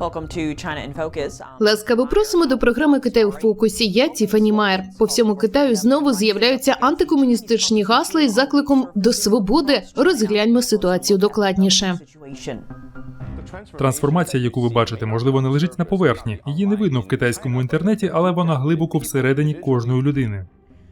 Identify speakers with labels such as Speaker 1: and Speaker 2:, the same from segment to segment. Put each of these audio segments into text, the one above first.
Speaker 1: Welcome to China in Focus.
Speaker 2: Ласкаво просимо до програми Китай у фокусі. Я Тіфані Майер. По всьому Китаю знову з'являються антикомуністичні гасла із закликом до свободи. Розгляньмо ситуацію докладніше.
Speaker 3: Трансформація, яку ви бачите, можливо, не лежить на поверхні. Її не видно в китайському інтернеті, але вона глибоко всередині кожної людини.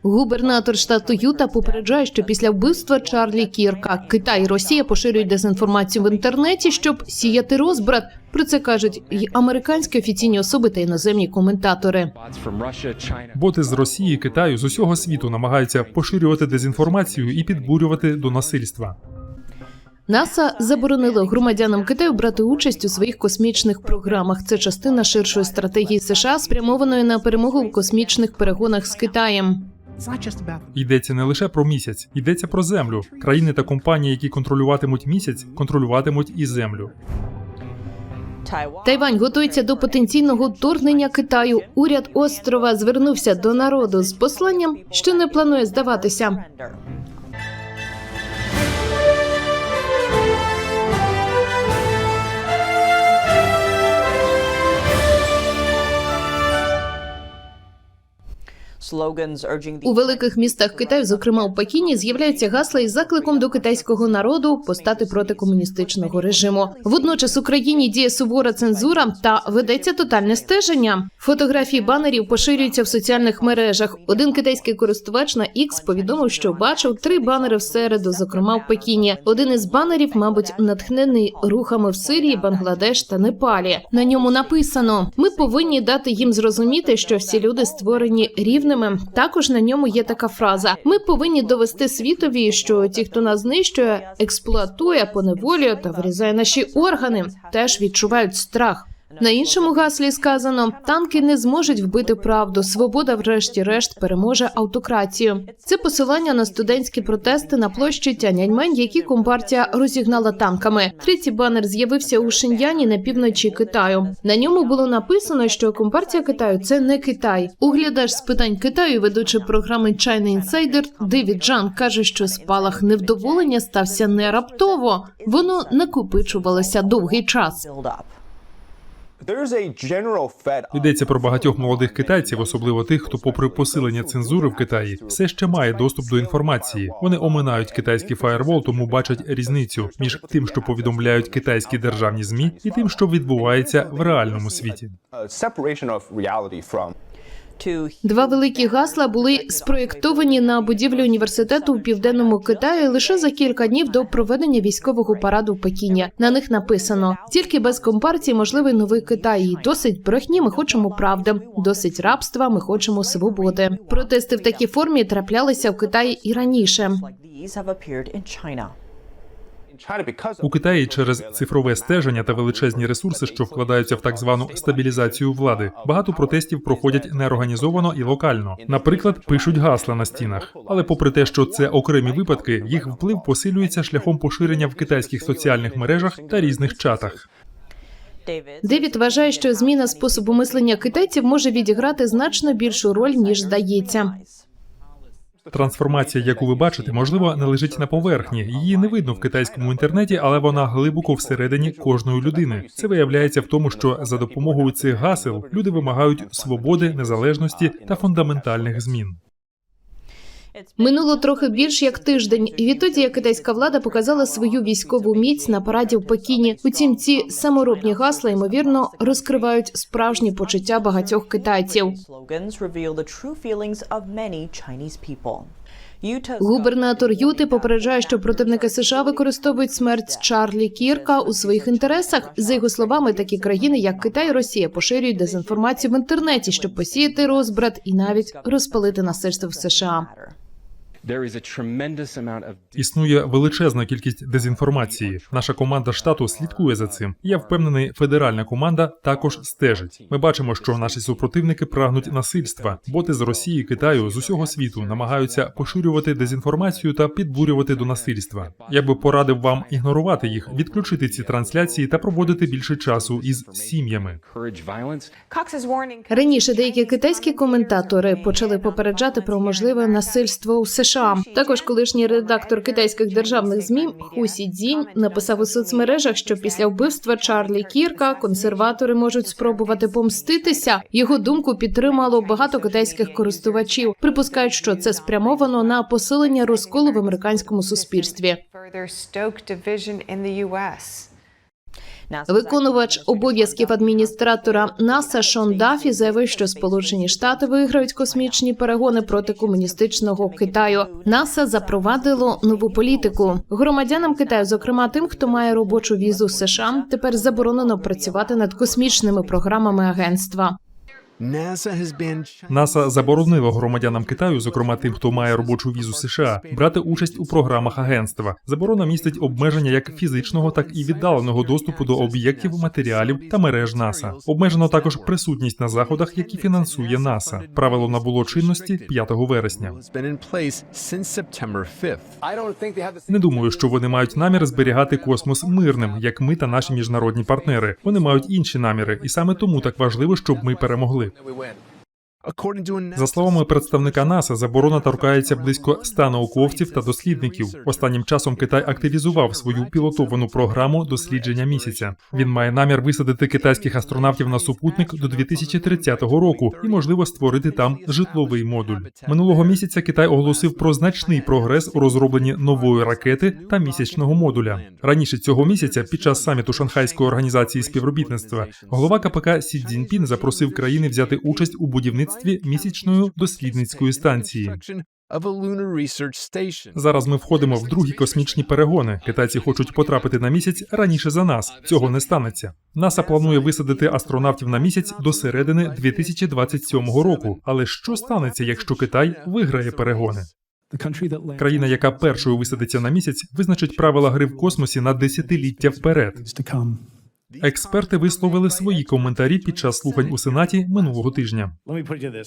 Speaker 2: Губернатор штату Юта попереджає, що після вбивства Чарлі Кірка Китай і Росія поширюють дезінформацію в інтернеті, щоб сіяти розбрат. Про це кажуть і американські офіційні особи та іноземні коментатори.
Speaker 3: Боти з Росії, Китаю з усього світу намагаються поширювати дезінформацію і підбурювати до насильства.
Speaker 2: НАСА заборонило громадянам Китаю брати участь у своїх космічних програмах. Це частина ширшої стратегії США, спрямованої на перемогу в космічних перегонах з Китаєм.
Speaker 3: Йдеться не лише про місяць, йдеться про землю. Країни та компанії, які контролюватимуть місяць, контролюватимуть і землю.
Speaker 2: Тайвань готується до потенційного вторгнення Китаю. Уряд острова звернувся до народу з посланням, що не планує здаватися. У великих містах Китаю, зокрема у Пекіні, з'являються гасла із закликом до китайського народу постати проти комуністичного режиму. Водночас Україні діє сувора цензура та ведеться тотальне стеження. Фотографії банерів поширюються в соціальних мережах. Один китайський користувач на X повідомив, що бачив три банери в середу, зокрема в Пекіні. Один із банерів, мабуть, натхнений рухами в Сирії, Бангладеш та Непалі. На ньому написано: ми повинні дати їм зрозуміти, що всі люди створені рівними. Також на ньому є така фраза: ми повинні довести світові, що ті, хто нас знищує, експлуатує, поневолює та вирізає наші органи, теж відчувають страх. На іншому гаслі сказано: танки не зможуть вбити правду. Свобода, врешті-решт, переможе автократію. Це посилання на студентські протести на площі Тяньаньмень, які компартія розігнала танками. Третій банер з'явився у Шиньяні на півночі Китаю. На ньому було написано, що компартія Китаю це не Китай. Углядач з питань Китаю, ведучий програми China Insider Девід Джан каже, що спалах невдоволення стався не раптово. Воно накопичувалося довгий час.
Speaker 3: Йдеться про багатьох молодих китайців, особливо тих, хто, попри посилення цензури в Китаї, все ще має доступ до інформації. Вони оминають китайський фаєрвол, тому бачать різницю між тим, що повідомляють китайські державні змі, і тим, що відбувається в реальному світі.
Speaker 2: Два великі гасла були спроєктовані на будівлі університету у південному Китаї лише за кілька днів до проведення військового параду в Пекіні. На них написано: тільки без компартії можливий новий Китай. Досить брехні. Ми хочемо правди, досить рабства. Ми хочемо свободи. Протести в такій формі траплялися в Китаї і раніше.
Speaker 3: У Китаї через цифрове стеження та величезні ресурси, що вкладаються в так звану стабілізацію влади, багато протестів проходять неорганізовано і локально. Наприклад, пишуть гасла на стінах. Але попри те, що це окремі випадки, їх вплив посилюється шляхом поширення в китайських соціальних мережах та різних чатах.
Speaker 1: David.
Speaker 2: Девід вважає, що зміна способу мислення китайців може відіграти значно більшу роль ніж здається.
Speaker 3: Трансформація, яку ви бачите, можливо, не лежить на поверхні. Її не видно в китайському інтернеті, але вона глибоко всередині кожної людини. Це виявляється в тому, що за допомогою цих гасел люди вимагають свободи, незалежності та фундаментальних змін.
Speaker 2: Минуло трохи більш як тиждень, і відтоді як китайська влада показала свою військову міць на параді в Пекіні. Утім, ці саморобні гасла ймовірно розкривають справжні почуття багатьох китайців. Губернатор Юти попереджає, що противники США використовують смерть Чарлі Кірка у своїх інтересах. За його словами, такі країни, як Китай Росія, поширюють дезінформацію в інтернеті, щоб посіяти розбрат і навіть розпалити насильство в США.
Speaker 3: Існує величезна кількість дезінформації. Наша команда штату слідкує за цим. Я впевнений, федеральна команда також стежить. Ми бачимо, що наші супротивники прагнуть насильства. Боти з Росії, Китаю з усього світу намагаються поширювати дезінформацію та підбурювати до насильства. Я би порадив вам ігнорувати їх, відключити ці трансляції та проводити більше часу із сім'ями.
Speaker 2: Раніше деякі китайські коментатори почали попереджати про можливе насильство у США. США. Також колишній редактор китайських державних змі Ху Сідзінь написав у соцмережах, що після вбивства Чарлі Кірка консерватори можуть спробувати помститися. Його думку підтримало багато китайських користувачів. Припускають, що це спрямовано на посилення розколу в американському суспільстві. Виконувач обов'язків адміністратора НАСА Шон Дафі заявив, що Сполучені Штати виграють космічні перегони проти комуністичного Китаю. НАСА запровадило нову політику. Громадянам Китаю, зокрема тим, хто має робочу візу США, тепер заборонено працювати над космічними програмами агентства.
Speaker 3: НАСА заборонило громадянам Китаю, зокрема тим, хто має робочу візу США, брати участь у програмах агентства. Заборона містить обмеження як фізичного, так і віддаленого доступу до об'єктів, матеріалів та мереж НАСА. Обмежено також присутність на заходах, які фінансує НАСА. Правило набуло чинності 5 вересня. Не думаю, що вони мають намір зберігати космос мирним, як ми та наші міжнародні партнери. Вони мають інші наміри, і саме тому так важливо, щоб ми перемогли. We win. За словами представника НАСА, заборона торкається близько 100 науковців та дослідників. Останнім часом Китай активізував свою пілотовану програму дослідження місяця. Він має намір висадити китайських астронавтів на супутник до 2030 року і, можливо, створити там житловий модуль. Минулого місяця Китай оголосив про значний прогрес у розробленні нової ракети та місячного модуля. Раніше цього місяця, під час саміту Шанхайської організації співробітництва, голова КПК Сі Цзіньпін запросив країни взяти участь у будівництві місячної дослідницької станції. Зараз ми входимо в другі космічні перегони. Китайці хочуть потрапити на місяць раніше за нас. Цього не станеться. НАСА планує висадити астронавтів на місяць до середини 2027 року. Але що станеться, якщо Китай виграє перегони? Країна, яка першою висадиться на місяць, визначить правила гри в космосі на десятиліття вперед. Експерти висловили свої коментарі під час слухань у сенаті минулого тижня.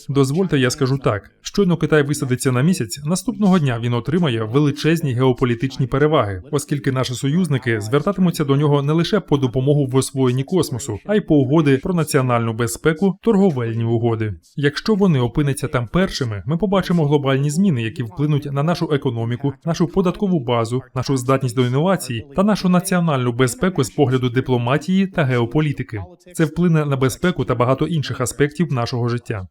Speaker 3: Дозвольте, я скажу так: щойно Китай висадиться на місяць, наступного дня він отримає величезні геополітичні переваги, оскільки наші союзники звертатимуться до нього не лише по допомогу в освоєнні космосу, а й по угоди про національну безпеку, торговельні угоди. Якщо вони опиняться там першими, ми побачимо глобальні зміни, які вплинуть на нашу економіку, нашу податкову базу, нашу здатність до інновацій та нашу національну безпеку з погляду дипломатії та геополітики. Це вплине на безпеку та багато інших аспектів нашого життя.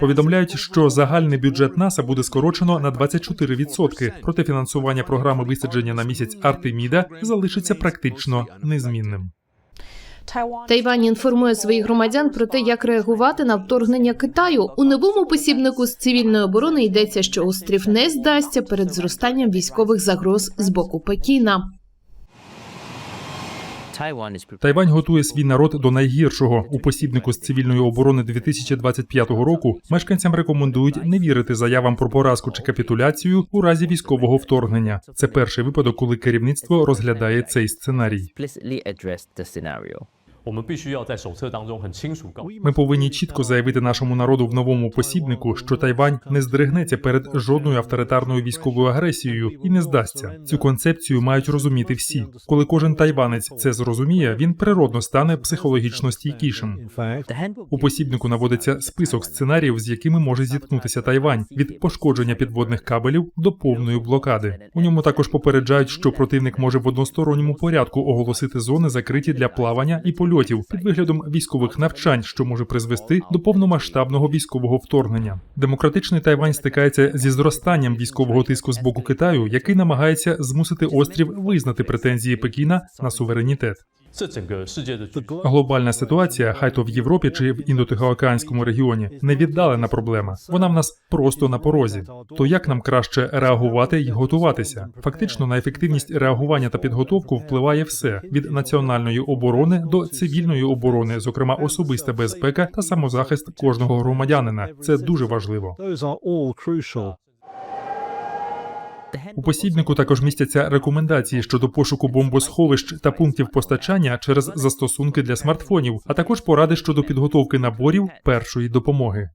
Speaker 3: Повідомляють, що загальний бюджет НАСА буде скорочено на 24%, проте фінансування програми висадження на місяць Артеміда залишиться практично незмінним.
Speaker 2: Тайвань інформує своїх громадян про те, як реагувати на вторгнення Китаю. У новому посібнику з цивільної оборони йдеться, що острів не здасться перед зростанням військових загроз з боку Пекіна.
Speaker 3: Тайвань готує свій народ до найгіршого у посібнику з цивільної оборони 2025 року. Мешканцям рекомендують не вірити заявам про поразку чи капітуляцію у разі військового вторгнення. Це перший випадок, коли керівництво розглядає цей сценарій. Ми повинні чітко заявити нашому народу в новому посібнику, що Тайвань не здригнеться перед жодною авторитарною військовою агресією і не здасться. Цю концепцію мають розуміти всі. Коли кожен тайванець це зрозуміє, він природно стане психологічно стійкішим. У посібнику наводиться список сценаріїв, з якими може зіткнутися Тайвань від пошкодження підводних кабелів до повної блокади. У ньому також попереджають, що противник може в односторонньому порядку оголосити зони закриті для плавання і полю польотів під виглядом військових навчань, що може призвести до повномасштабного військового вторгнення. Демократичний Тайвань стикається зі зростанням військового тиску з боку Китаю, який намагається змусити острів визнати претензії Пекіна на суверенітет. Глобальна ситуація, хай то в Європі чи в індотихоокеанському регіоні, не віддалена проблема. Вона в нас просто на порозі. То як нам краще реагувати і готуватися? Фактично на ефективність реагування та підготовку впливає все від національної оборони до цивільної оборони, зокрема особиста безпека та самозахист кожного громадянина. Це дуже важливо. У посібнику також містяться рекомендації щодо пошуку бомбосховищ та пунктів постачання через застосунки для смартфонів, а також поради щодо підготовки наборів першої допомоги.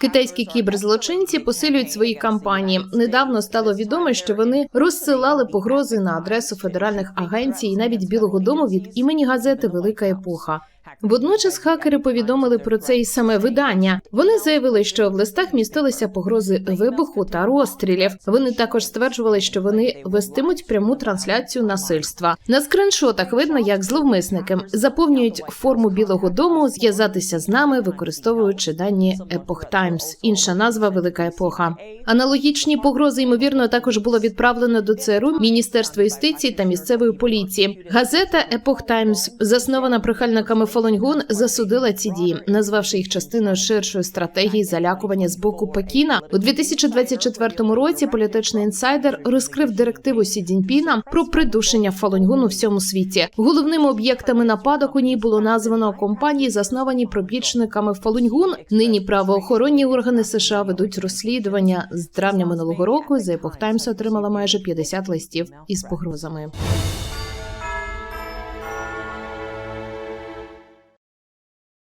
Speaker 2: Китайські кіберзлочинці посилюють свої кампанії. Недавно стало відомо, що вони розсилали погрози на адресу федеральних агенцій і навіть Білого Дому від імені газети Велика епоха. Водночас хакери повідомили про це і саме видання. Вони заявили, що в листах містилися погрози вибуху та розстрілів. Вони також стверджували, що вони вестимуть пряму трансляцію насильства. На скриншотах видно, як зловмисники заповнюють форму Білого Дому зв'язатися з нами, використовуючи дані Epoch Times, інша назва Велика епоха. Аналогічні погрози ймовірно також було відправлено до ЦРУ, Міністерства юстиції та місцевої поліції. Газета Epoch Times, заснована прихильниками Фолоньгун, засудила ці дії, назвавши їх частиною ширшої стратегії залякування з боку Пекіна. У 2024 році політичний інсайдер розкрив директиву Сі Цзіньпіна про придушення Фалуньгун у всьому світі. Головними об'єктами нападок у ній було названо компанії, засновані прибічниками Фалуньгун. Нині правоохоронні органи США ведуть розслідування. З травня минулого року The Epoch Times отримала майже 50 листів із погрозами.